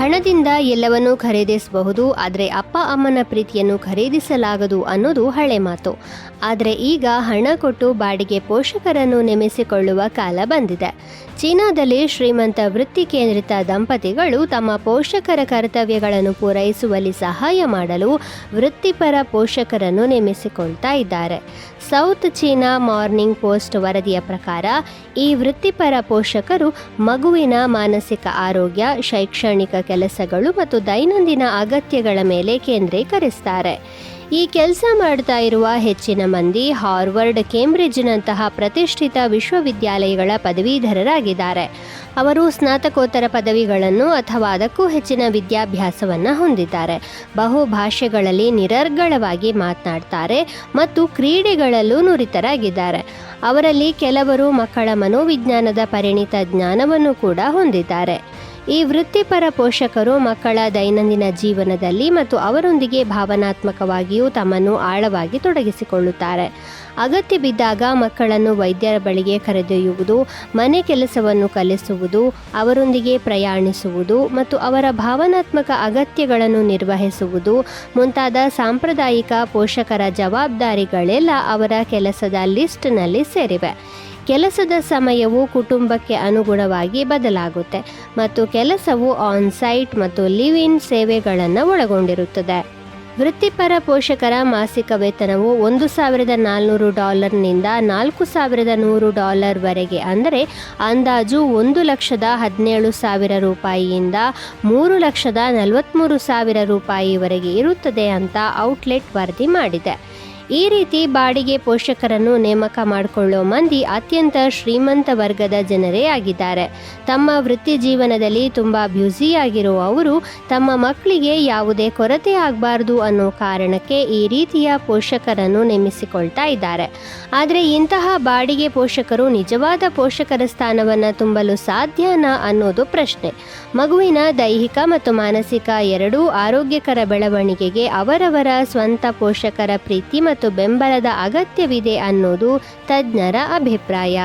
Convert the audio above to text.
ಹಣದಿಂದ ಎಲ್ಲವನ್ನೂ ಖರೀದಿಸಬಹುದು, ಆದರೆ ಅಪ್ಪ ಅಮ್ಮನ ಪ್ರೀತಿಯನ್ನು ಖರೀದಿಸಲಾಗದು ಅನ್ನೋದು ಹಳೆ ಮಾತು. ಆದರೆ ಈಗ ಹಣ ಕೊಟ್ಟು ಬಾಡಿಗೆ ಪೋಷಕರನ್ನು ನೇಮಿಸಿಕೊಳ್ಳುವ ಕಾಲ ಬಂದಿದೆ. ಚೀನಾದಲ್ಲಿ ಶ್ರೀಮಂತ ವೃತ್ತಿ ಕೇಂದ್ರಿತ ದಂಪತಿಗಳು ತಮ್ಮ ಪೋಷಕರ ಕರ್ತವ್ಯಗಳನ್ನು ಪೂರೈಸುವಲ್ಲಿ ಸಹಾಯ ಮಾಡಲು ವೃತ್ತಿಪರ ಪೋಷಕರನ್ನು ನೇಮಿಸಿಕೊಳ್ತಾ ಇದ್ದಾರೆ. ಸೌತ್ ಚೀನಾ ಮಾರ್ನಿಂಗ್ ಪೋಸ್ಟ್ ವರದಿಯ ಪ್ರಕಾರ ಈ ವೃತ್ತಿಪರ ಪೋಷಕರು ಮಗುವಿನ ಮಾನಸಿಕ ಆರೋಗ್ಯ, ಶೈಕ್ಷಣಿಕ ಕೆಲಸಗಳು ಮತ್ತು ದೈನಂದಿನ ಅಗತ್ಯಗಳ ಮೇಲೆ ಕೇಂದ್ರೀಕರಿಸ್ತಾರೆ. ಈ ಕೆಲಸ ಮಾಡ್ತಾ ಇರುವ ಹೆಚ್ಚಿನ ಮಂದಿ ಹಾರ್ವರ್ಡ್, ಕೇಂಬ್ರಿಡ್ಜ್ನಂತಹ ಪ್ರತಿಷ್ಠಿತ ವಿಶ್ವವಿದ್ಯಾಲಯಗಳ ಪದವೀಧರರಾಗಿದ್ದಾರೆ. ಅವರು ಸ್ನಾತಕೋತ್ತರ ಪದವಿಗಳನ್ನು ಅಥವಾ ಅದಕ್ಕೂ ಹೆಚ್ಚಿನ ವಿದ್ಯಾಭ್ಯಾಸವನ್ನು ಹೊಂದಿದ್ದಾರೆ. ಬಹು ಭಾಷೆಗಳಲ್ಲಿ ನಿರರ್ಗಳವಾಗಿ ಮಾತನಾಡ್ತಾರೆ ಮತ್ತು ಕ್ರೀಡೆಗಳಲ್ಲೂ ನುರಿತರಾಗಿದ್ದಾರೆ. ಅವರಲ್ಲಿ ಕೆಲವರು ಮಕ್ಕಳ ಮನೋವಿಜ್ಞಾನದ ಪರಿಣಿತ ಜ್ಞಾನವನ್ನು ಕೂಡ ಹೊಂದಿದ್ದಾರೆ. ಈ ವೃತ್ತಿಪರ ಪೋಷಕರು ಮಕ್ಕಳ ದೈನಂದಿನ ಜೀವನದಲ್ಲಿ ಮತ್ತು ಅವರೊಂದಿಗೆ ಭಾವನಾತ್ಮಕವಾಗಿಯೂ ತಮ್ಮನ್ನು ಆಳವಾಗಿ ತೊಡಗಿಸಿಕೊಳ್ಳುತ್ತಾರೆ. ಅಗತ್ಯ ಬಿದ್ದಾಗ ಮಕ್ಕಳನ್ನು ವೈದ್ಯರ ಬಳಿಗೆ ಕರೆದೊಯ್ಯುವುದು, ಮನೆ ಕೆಲಸವನ್ನು ಕಲಿಸುವುದು, ಅವರೊಂದಿಗೆ ಪ್ರಯಾಣಿಸುವುದು ಮತ್ತು ಅವರ ಭಾವನಾತ್ಮಕ ಅಗತ್ಯಗಳನ್ನು ನಿರ್ವಹಿಸುವುದು, ಮುಂತಾದ ಸಾಂಪ್ರದಾಯಿಕ ಪೋಷಕರ ಜವಾಬ್ದಾರಿಗಳೆಲ್ಲ ಅವರ ಕೆಲಸದ ಲಿಸ್ಟ್ನಲ್ಲಿ ಸೇರಿವೆ. ಕೆಲಸದ ಸಮಯವು ಕುಟುಂಬಕ್ಕೆ ಅನುಗುಣವಾಗಿ ಬದಲಾಗುತ್ತೆ ಮತ್ತು ಕೆಲಸವು ಆನ್ ಸೈಟ್ ಮತ್ತು ಲಿವ್ ಇನ್ ಸೇವೆಗಳನ್ನು ಒಳಗೊಂಡಿರುತ್ತದೆ. ವೃತ್ತಿಪರ ಪೋಷಕರ ಮಾಸಿಕ ವೇತನವು ಒಂದು ಸಾವಿರದ ನಾಲ್ನೂರು ಡಾಲರ್ನಿಂದ ನಾಲ್ಕು ಸಾವಿರದ ನೂರು ಡಾಲರ್ವರೆಗೆ ಅಂದರೆ ಅಂದಾಜು ಒಂದು ಲಕ್ಷದ ಹದಿನೇಳು ಸಾವಿರ ರೂಪಾಯಿಯಿಂದ ಮೂರು ಲಕ್ಷದ ನಲವತ್ತ್ಮೂರು ಸಾವಿರ ರೂಪಾಯಿವರೆಗೆ ಇರುತ್ತದೆ ಅಂತ ಔಟ್ಲೆಟ್ ವರದಿ ಮಾಡಿದೆ. ಈ ರೀತಿ ಬಾಡಿಗೆ ಪೋಷಕರನ್ನು ನೇಮಕ ಮಾಡಿಕೊಳ್ಳೋ ಮಂದಿ ಅತ್ಯಂತ ಶ್ರೀಮಂತ ವರ್ಗದ ಜನರೇ ಆಗಿದ್ದಾರೆ. ತಮ್ಮ ವೃತ್ತಿ ಜೀವನದಲ್ಲಿ ತುಂಬ ಬ್ಯುಸಿಯಾಗಿರುವವರು ತಮ್ಮ ಮಕ್ಕಳಿಗೆ ಯಾವುದೇ ಕೊರತೆ ಆಗಬಾರ್ದು ಅನ್ನೋ ಕಾರಣಕ್ಕೆ ಈ ರೀತಿಯ ಪೋಷಕರನ್ನು ನೇಮಿಸಿಕೊಳ್ತಾ ಇದ್ದಾರೆ. ಆದರೆ ಇಂತಹ ಬಾಡಿಗೆ ಪೋಷಕರು ನಿಜವಾದ ಪೋಷಕರ ಸ್ಥಾನವನ್ನು ತುಂಬಲು ಸಾಧ್ಯನಾ ಅನ್ನೋದು ಪ್ರಶ್ನೆ. ಮಗುವಿನ ದೈಹಿಕ ಮತ್ತು ಮಾನಸಿಕ ಎರಡೂ ಆರೋಗ್ಯಕರ ಬೆಳವಣಿಗೆಗೆ ಅವರವರ ಸ್ವಂತ ಪೋಷಕರ ಪ್ರೀತಿ ಮತ್ತು ಬೆಂಬಲದ ಅಗತ್ಯವಿದೆ ಅನ್ನೋದು ತಜ್ಞರ ಅಭಿಪ್ರಾಯ.